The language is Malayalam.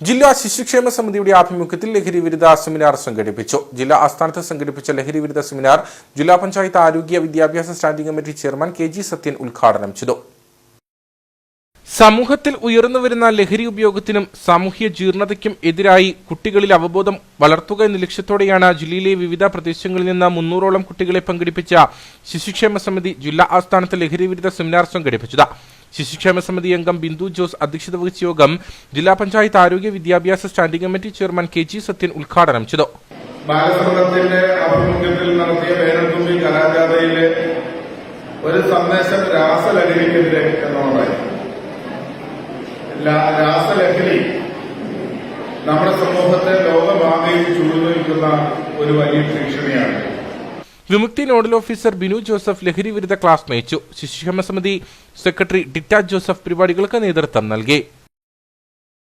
ജില്ലാ ശിശുക്ഷേമ സമിതിയുടെ ആഭിമുഖ്യത്തിൽ ലഹരി വിരുദ്ധ സെമിനാർ സംഘടിപ്പിച്ചു. ജില്ലാ ആസ്ഥാനത്ത് സംഘടിപ്പിച്ച ലഹരി വിരുദ്ധ സെമിനാർ ജില്ലാ പഞ്ചായത്ത് ആരോഗ്യ വിദ്യാഭ്യാസ standing committee chairman K G Sathyan ഉദ്ഘാടനം ചെയ്തു. സമൂഹത്തിൽ ഉയർന്നുവരുന്ന ലഹരി ഉപയോഗത്തിനും സാമൂഹ്യ ജീർണതയ്ക്കും എതിരായി കുട്ടികളിൽ അവബോധം വളർത്തുക എന്ന ലക്ഷ്യത്തോടെയാണ് ജില്ലയിലെ വിവിധ പ്രദേശങ്ങളിൽ നിന്ന് മുന്നൂറോളം കുട്ടികളെ പങ്കെടുപ്പിച്ച ശിശുക്ഷേമ സമിതി ജില്ലാ ആസ്ഥാനത്ത് ലഹരി വിരുദ്ധ സെമിനാർ സംഘടിപ്പിച്ചത്. ശിശുക്ഷേമ സമിതി അംഗം ബിന്ദു ജോസ് അധ്യക്ഷത വഹിച്ച യോഗം ജില്ലാ പഞ്ചായത്ത് ആരോഗ്യ വിദ്യാഭ്യാസ standing committee chairman K G Sathyan ഉദ്ഘാടനം ചെയ്തു. ബാലസംഘത്തിന്റെ ആഭിമുഖ്യത്തിൽ നടത്തിയ വേനൽത്തുമ്പി കലാജാഥയിലെ ഒരു സന്ദേശം രാസലഹരിക്കെതിരെ എന്നുള്ളതായിരുന്നു രാസലഹരി നമ്മുടെ സമൂഹത്തെ ലോകമാകെയും ചൂഴ്ന്നു നിൽക്കുന്ന ഒരു വലിയ ഭീഷണിയാണ്. വിമുക്തി നോഡൽ ഓഫീസർ ബിനു ജോസഫ് ലഹരി വിരുദ്ധ ക്ലാസ് നയിച്ചു. ശിശുക്ഷേമ സമിതി സെക്രട്ടറി ടിറ്റ ജോസഫ് പരിപാടികൾക്ക് നേതൃത്വം നൽകി.